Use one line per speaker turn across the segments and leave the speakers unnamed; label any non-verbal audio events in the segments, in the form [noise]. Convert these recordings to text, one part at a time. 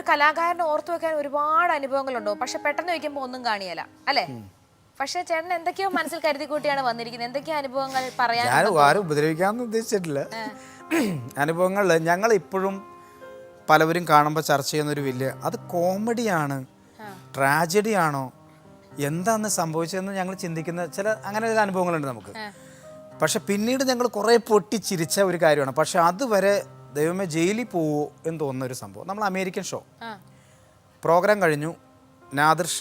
ഒരു കലാകാരനെ ഓർത്തു വെക്കാൻ ഒരുപാട് അനുഭവങ്ങളുണ്ടോ. പക്ഷെ പെട്ടെന്ന് ചോദിക്കുമ്പോൾ ഒന്നും കാണിയല്ല. അല്ലേ? പക്ഷേ ചേട്ടൻ എന്തൊക്കെയോ മനസ്സിൽ കരുതി കൂട്ടിയാണ് വന്നിരിക്കുന്നത്. എന്തൊക്കെയോ അനുഭവങ്ങൾ പറയാൻ
ഞാൻ ആരും ഉപദ്രവിക്കാമെന്ന് ഉദ്ദേശിച്ചിട്ടില്ല. അനുഭവങ്ങൾ ഞങ്ങൾ ഇപ്പോഴും പലവരും കാണുമ്പോൾ ചർച്ച ചെയ്യുന്ന ഒരു വലിയ അത് കോമഡിയാണ്. ട്രാജഡി ആണോ എന്താന്ന് സംഭവിച്ചതെന്ന് ഞങ്ങൾ ചിന്തിക്കുന്ന ചില അങ്ങനെ ചില അനുഭവങ്ങളുണ്ട് നമുക്ക്. പക്ഷെ പിന്നീട് ഞങ്ങൾ കുറേ പൊട്ടിച്ചിരിച്ച ഒരു കാര്യമാണ്. പക്ഷെ അതുവരെ ദൈവമേ ജയിലിൽ പോവോ എന്ന് തോന്നുന്ന ഒരു സംഭവം. നമ്മൾ അമേരിക്കൻ ഷോ. പ്രോഗ്രാം കഴിഞ്ഞു. നാദർഷ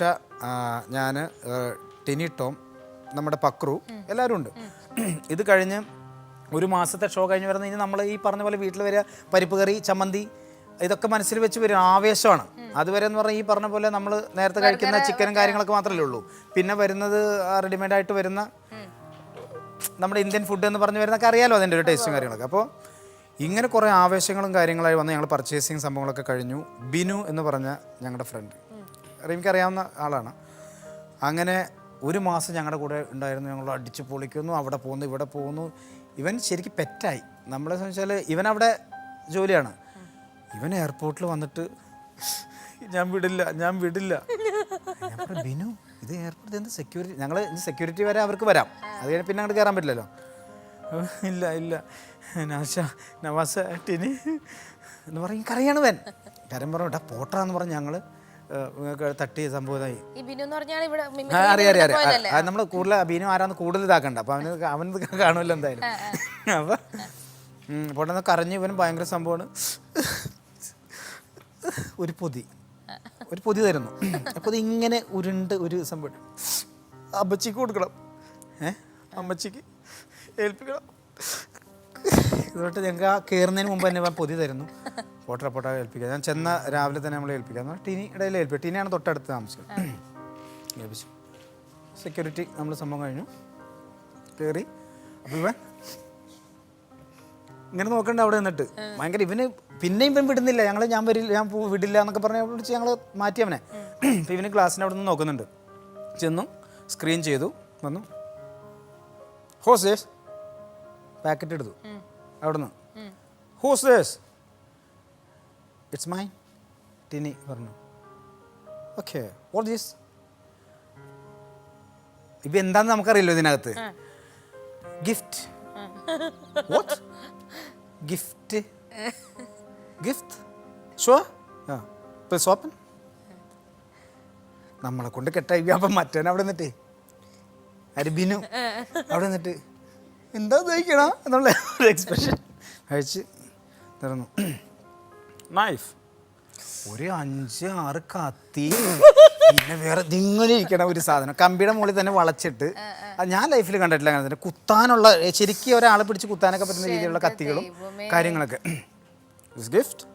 ഞാൻ ടിനി ടോം നമ്മുടെ പക്രു എല്ലാവരും ഉണ്ട്. ഇത് കഴിഞ്ഞ് ഒരു മാസത്തെ ഷോ കഴിഞ്ഞ് വരുന്ന ഇനി നമ്മൾ ഈ പറഞ്ഞ പോലെ വീട്ടിൽ വരിക പരിപ്പ് കറി ചമ്മന്തി ഇതൊക്കെ മനസ്സിൽ വെച്ച് വരും ആവേശമാണ്. അതുവരെ എന്ന് പറഞ്ഞാൽ ഈ പറഞ്ഞ പോലെ നമ്മൾ നേരത്തെ കഴിക്കുന്ന ചിക്കനും കാര്യങ്ങളൊക്കെ മാത്രമല്ലേ ഉള്ളൂ. പിന്നെ വരുന്നത് റെഡിമെയ്ഡായിട്ട് വരുന്ന നമ്മുടെ ഇന്ത്യൻ ഫുഡ് എന്ന് പറഞ്ഞു വരുന്നൊക്കെ അറിയാലോ അതിന്റെ ഒരു ടേസ്റ്റും കാര്യങ്ങളൊക്കെ. അപ്പോൾ ഇങ്ങനെ കുറേ ആവേശങ്ങളും കാര്യങ്ങളായി വന്ന് ഞങ്ങൾ പർച്ചേസിങ് സംഭവങ്ങളൊക്കെ കഴിഞ്ഞു. ബിനു എന്ന് പറഞ്ഞ ഞങ്ങളുടെ ഫ്രണ്ട് റീമിക്ക് അറിയാവുന്ന ആളാണ്. അങ്ങനെ ഒരു മാസം ഞങ്ങളുടെ കൂടെ ഉണ്ടായിരുന്നു. ഞങ്ങൾ അടിച്ചു പൊളിക്കുന്നു അവിടെ പോകുന്നു ഇവിടെ പോകുന്നു. ഇവൻ ശരിക്കും പെറ്റായി. നമ്മളെ സംബന്ധിച്ചാൽ ഇവൻ അവിടെ ജോലിയാണ്. ഇവൻ എയർപോർട്ടിൽ വന്നിട്ട് ഞാൻ വിടില്ല ഞാൻ വിടില്ല. ബിനു ഇത് എയർപോർട്ടിൽ എന്ത് സെക്യൂരിറ്റി ഞങ്ങൾ സെക്യൂരിറ്റി വരെ അവർക്ക് വരാം. അത് പിന്നെ അങ്ങോട്ട് കയറാൻ പറ്റില്ലല്ലോ? ഇല്ല ഇല്ല. നാശ നവാസ ടിനി എന്ന് പറയും കറിയാണ് വൻ കാര്യം പറഞ്ഞു "എടാ പോട്ടാന്ന് പറഞ്ഞ് ഞങ്ങൾ തട്ടി സംഭവമായി അറിയാം അറിയാം അറിയാം. നമ്മൾ കൂടുതൽ ബിനു ആരാന്ന് കൂടുതൽ ഇതാക്കണ്ട. അപ്പൊ അവന് അവൻ ഇത് കാണുമല്ലോ എന്തായാലും. അപ്പൊ പൊട്ടെന്ന് കരഞ്ഞു ഇവനും ഭയങ്കര സംഭവമാണ്. ഒരു പൊതി. ഒരു പൊതി തരുന്നു അപ്പോൾ ഇങ്ങനെ ഉരുണ്ട് ഒരു സംഭവം. അമ്മച്ചിക്ക് കൊടുക്കണം. ഏ അമ്മച്ചിക്ക് ഏൽപ്പിക്കണം. ഇതുകൊണ്ട് ഞങ്ങൾക്ക് ആ കയറുന്നതിന് മുമ്പ് തന്നെ പൊതി തരുന്നു. ഫോട്ടോ പോട്ട ഏൽപ്പിക്കുക ഞാൻ ചെന്ന രാവിലെ തന്നെ നമ്മളെ ഏൽപ്പിക്കുക ടീനി ഇടയിൽ ഏൽപ്പിക്കുക ടീനിയാണ് തൊട്ടടുത്ത് താമസിക്കുന്നത് ഏൽപ്പിച്ചു. സെക്യൂരിറ്റി നമ്മൾ സംഭവം കഴിഞ്ഞു. കയറി അപ്പം ഇവൻ ഇങ്ങനെ നോക്കണ്ട അവിടെ നിന്നിട്ട്. ഭയങ്കര ഇവന് പിന്നെയും ഇവൻ വിടുന്നില്ല. ഞങ്ങൾ ഞാൻ വരില്ല ഞാൻ വിടില്ല എന്നൊക്കെ പറഞ്ഞ് വിളിച്ച് ഞങ്ങൾ മാറ്റി അവനെ. അപ്പം ഇവന് ക്ലാസ്സിന്റെ അവിടെ നിന്ന് നോക്കുന്നുണ്ട്. ചെന്നു സ്ക്രീൻ ചെയ്തു വന്നു. ഹോ സേഫ്. പാക്കറ്റ് എടുത്തു. അവിടുന്ന്. Whose this it's my Tini പറഞ്ഞു ഓക്കെ വാട്ട് ദീസ് ഇപ്പൊ എന്താന്ന് നമുക്കറിയില്ല ഇതിനകത്ത്. Gift what gift gift show ആ. സോപ്പൻ നമ്മളെ കൊണ്ട് കെട്ടായി അപ്പം മറ്റേനവിടെ അവിടെ നിന്നിട്ടേ. അരിബിനു. അവിടെ നിന്നിട്ട്. എന്താ തയ്ക്കണ എന്നുള്ള ഒരു എക്സ്പ്രഷൻ അയച്ച് തുറന്നു നൈഫ് ഒരു അഞ്ച് ആറ് കത്തി. പിന്നെ വേറെ നിങ്ങളിരിക്കണ ഇരിക്കണ ഒരു സാധനം. കമ്പിയുടെ മുകളിൽ തന്നെ വളച്ചിട്ട്. അത് ഞാൻ ലൈഫിൽ കണ്ടിട്ടില്ല അങ്ങനെ തന്നെ. കുത്താനുള്ള ശരിക്കും ഒരാളെ പിടിച്ച് കുത്താനൊക്കെ പറ്റുന്ന രീതിയിലുള്ള കത്തികളും കാര്യങ്ങളൊക്കെ. ഗിഫ്റ്റ്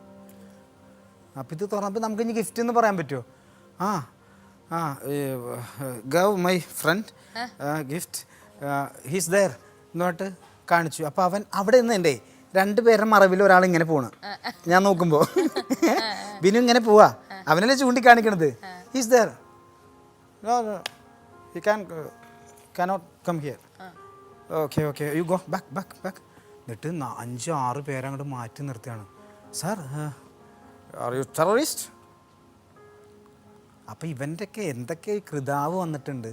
അപ്പം ഇത് തുറന്നപ്പോൾ നമുക്ക് ഇനി ഗിഫ്റ്റ് എന്ന് പറയാൻ പറ്റുമോ ആ ആ gave my friend gift he's there എന്നിട്ട് കാണിച്ചു. അപ്പോൾ അവൻ അവിടെ നിന്ന് എന്റെ രണ്ടുപേരുടെ മറവിൽ ഒരാൾ ഇങ്ങനെ പോണ്. ഞാൻ നോക്കുമ്പോൾ ബിനു ഇങ്ങനെ പോവാ. അവനല്ലേ ചൂണ്ടിക്കാണിക്കണത്? Is there you cannot come here okay okay you go back back back എന്നിട്ട് അഞ്ച് ആറ് പേരെ അങ്ങോട്ട് മാറ്റി നിർത്തുകയാണ്. സാർ ആർ യു ടെററിസ്റ്റ് അപ്പം ഇവന്റെയൊക്കെ എന്തൊക്കെ കൃതാവ് വന്നിട്ടുണ്ട്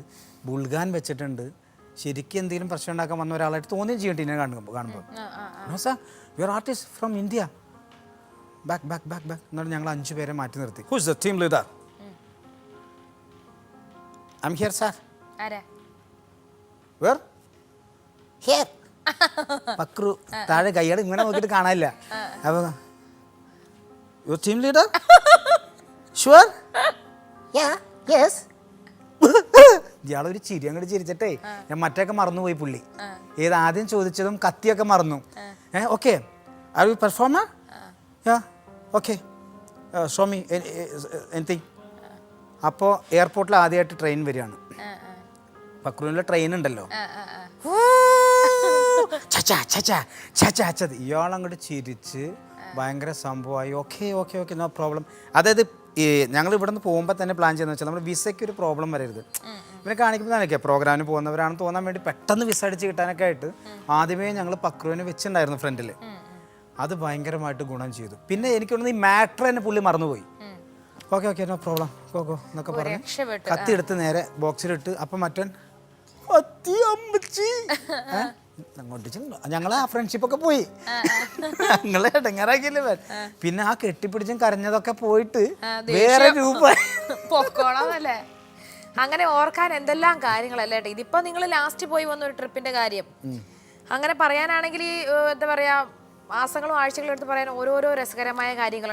ബുൾഗാൻ വെച്ചിട്ടുണ്ട് ശരിക്കും എന്തെങ്കിലും പ്രശ്നം ഉണ്ടാക്കാൻ വന്ന ഒരാളായിട്ട് തോന്നുകയും ചെയ്യും ടീനെ കാണുമ്പോൾ കാണുമ്പോൾ sir you are artist from India back back back back എന്നിട്ട് ഞങ്ങൾ അഞ്ച് പേരെ മാറ്റി നിർത്തി. Who's the team leader I am here sir where here Pakru താഴെ കൈയുടെ ഇങ്ങനെ നോക്കിയിട്ട് കാണാനില്ല. അപ്പോൾ യുവർ ടീം ലീഡർ ഷുവർ ഇയാളൊരു ചിരി അങ്ങോട്ട് ചിരിച്ചിട്ടേ ഞാൻ മറ്റൊക്കെ മറന്നുപോയി പുള്ളി. ഏത് ആദ്യം ചോദിച്ചതും കത്തിയൊക്കെ മറന്നു. ഏ okay. Are you performer ya okay Swami anything അപ്പോൾ എയർപോർട്ടിൽ ആദ്യമായിട്ട് ട്രെയിൻ വരികയാണ്. പക്രൂരിലെ ട്രെയിൻ ഉണ്ടല്ലോ. ചച്ചാ, [laughs] ചച്ചാ, ചച്ചാ, ചത്. ഇയാളങ്ങോട്ട് ചിരിച്ച് ഭയങ്കര സംഭവമായി. Okay okay okay no problem അതായത് ഈ ഞങ്ങൾ ഇവിടെ നിന്ന് പോകുമ്പോൾ തന്നെ പ്ലാൻ ചെയ്യുന്നത് വെച്ചാൽ നമ്മൾ വിസയ്ക്ക് ഒരു പ്രോബ്ലം വരരുത്. കാണിക്കുമ്പോൾ കാണിക്കുന്നതാണൊക്കെ പ്രോഗ്രാമിന് പോകുന്നവരാണെന്ന് തോന്നാൻ വേണ്ടി പെട്ടെന്ന് വിസ അടിച്ച് കിട്ടാനൊക്കെ ആയിട്ട് ആദ്യമേ ഞങ്ങൾ പക്രുവിനെ വെച്ചിട്ടുണ്ടായിരുന്നു ഫ്രണ്ടിൽ അത് ഭയങ്കരമായിട്ട് ഗുണം ചെയ്തു. പിന്നെ എനിക്ക് ഈ മാറ്റർ തന്നെ പുള്ളി മറന്നുപോയി. Okay okay no problem go go എന്നൊക്കെ പറഞ്ഞു കത്തി എടുത്ത് നേരെ ബോക്സിലിട്ട് അപ്പം മറ്റൻ കത്തി അമ്മച്ചി. [laughs] ഏ? അങ്ങോട്ട് ചെന്നു. ഞങ്ങളെ ആ ഫ്രണ്ട്ഷിപ്പ് ഒക്കെ പോയി. ഞങ്ങളെ ഇടങ്ങാറാക്കിയല്ലേ പിന്നെ ആ കെട്ടിപ്പിടിച്ചും കരഞ്ഞതൊക്കെ പോയിട്ട് വേറെ രൂപ
പൊക്കോളാമല്ലേ അങ്ങനെ ഓർക്കാൻ എന്തെല്ലാം കാര്യങ്ങളല്ലേ ഏട്ടാ. ഇതിപ്പോ നിങ്ങൾ ലാസ്റ്റ് പോയി വന്ന ഒരു ട്രിപ്പിന്റെ കാര്യം. അങ്ങനെ പറയാനാണെങ്കിൽ എന്താ പറയാ മാസങ്ങളും ആഴ്ചകളും എടുത്ത് പറയാൻ ഓരോരോ രസകരമായ കാര്യങ്ങൾ